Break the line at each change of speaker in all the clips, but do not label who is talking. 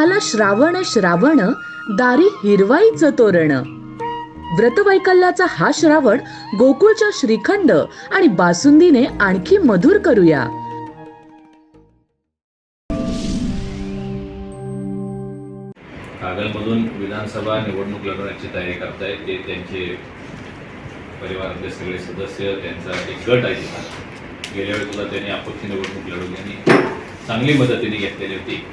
आला श्रावण श्रावण दारी हिरवाईच तोरण. व्रतवैकल्याचा हा श्रावण गोकुळच्या श्रीखंड आणि बासुंदीने आणखी मधुर करूया.
कागलमधून विधानसभा निवडणूक लढवण्याची तयारी करतायत ते त्यांचे परिवारातले सगळे सदस्य त्यांचा एक गट आहे गेल्या वेळेला त्यांनी अपक्ष निवडणूक लढवली आणि चांगली मदत त्यांनी घेतलेली होती.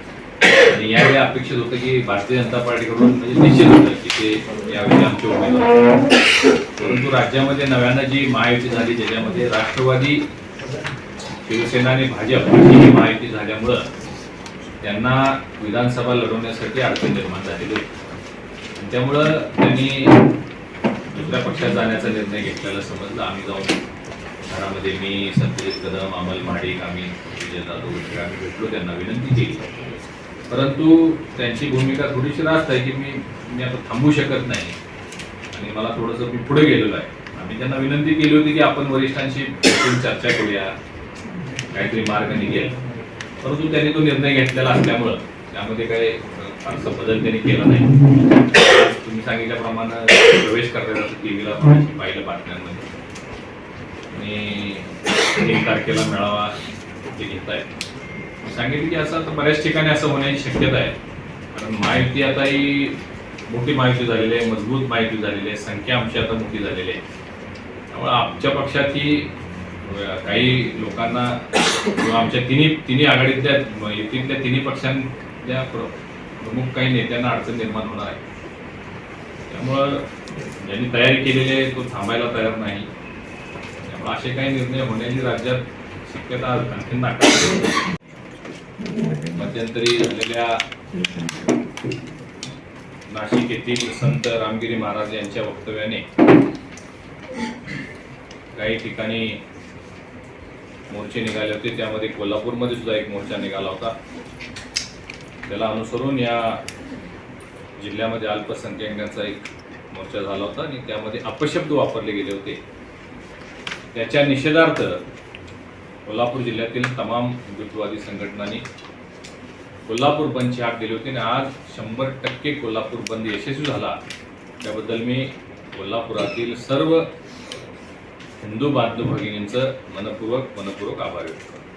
आणि यावेळी अपेक्षित होतं की भारतीय जनता पार्टीकडून म्हणजे निश्चित होतं की ते यावेळी आमचे उमेदवार परंतु राज्यामध्ये नव्यानं जी महायुती झाली ज्याच्यामध्ये राष्ट्रवादी शिवसेना आणि भाजप ही महायुती झाल्यामुळं त्यांना विधानसभा लढवण्यासाठी अडचण निर्माण झालेली होती. त्यामुळं त्यांनी दुसऱ्या पक्षात जाण्याचा निर्णय घेतलेला समजलं. आम्ही जाऊन घरामध्ये मी सत्यजित कदम अमल महाडिक आम्ही विजय जाधव आम्ही भेटलो. त्यांना विनंती केली. परंतु त्यांची भूमिका थोडीशी रास्त आहे की मी मी आता थांबू शकत नाही. आणि मला थोडंसं मी पुढे गेलेलो आहे. आम्ही त्यांना विनंती केली होती की आपण वरिष्ठांशी चर्चा करूया. काहीतरी मार्ग निघेल. परंतु त्यांनी तो निर्णय घेतलेला असल्यामुळं त्यामध्ये काही फारसा बदल त्यांनी केला नाही. तुम्ही सांगितल्याप्रमाणे प्रवेश करता टी व्हीला पाहिलं बातम्यांमध्ये आणि एक तारखेला मेळावा ते घेत आहेत सांगितलं की असं आता बऱ्याच ठिकाणी असं होण्याची शक्यता आहे. कारण माहिती आता ही मोठी माहिती झालेली आहे मजबूत माहिती झालेली आहे संख्या आमची आता मोठी झालेली आहे. त्यामुळे आमच्या पक्षात ही काही लोकांना किंवा आमच्या तिन्ही तिन्ही आघाडीतल्या युतीतल्या तिन्ही पक्षांच्या प्रमुख काही नेत्यांना अडचण निर्माण होणार आहे. त्यामुळं ज्यांनी तयारी केलेली आहे तो थांबायला तयार नाही. त्यामुळे असे काही निर्णय होण्याची राज्यात शक्यता आणखी नाकारली मध्यंतरी झालेल्या नाशिक येथील संत रामगिरी महाराज यांच्या वक्तव्याने काही ठिकाणी मोर्चे निघाले होते. त्यामध्ये कोल्हापूरमध्ये सुद्धा एक मोर्चा निघाला होता. त्याला अनुसरून या जिल्ह्यामध्ये अल्पसंख्याकांचा एक मोर्चा झाला होता आणि त्यामध्ये अपशब्द वापरले गेले होते. त्याच्या निषेधार्थ कोल्हापूर जिल्ह्यातील तमाम हिंदुत्ववादी संघटनांनी कोल्हापूर बंदची हाक दिली होती आणि आज शंभर टक्के कोल्हापूर बंद यशस्वी झाला. त्याबद्दल मी कोल्हापुरातील सर्व हिंदू बांधव भगिनींचं मनपूर्वक मनपूर्वक आभार व्यक्त करतो.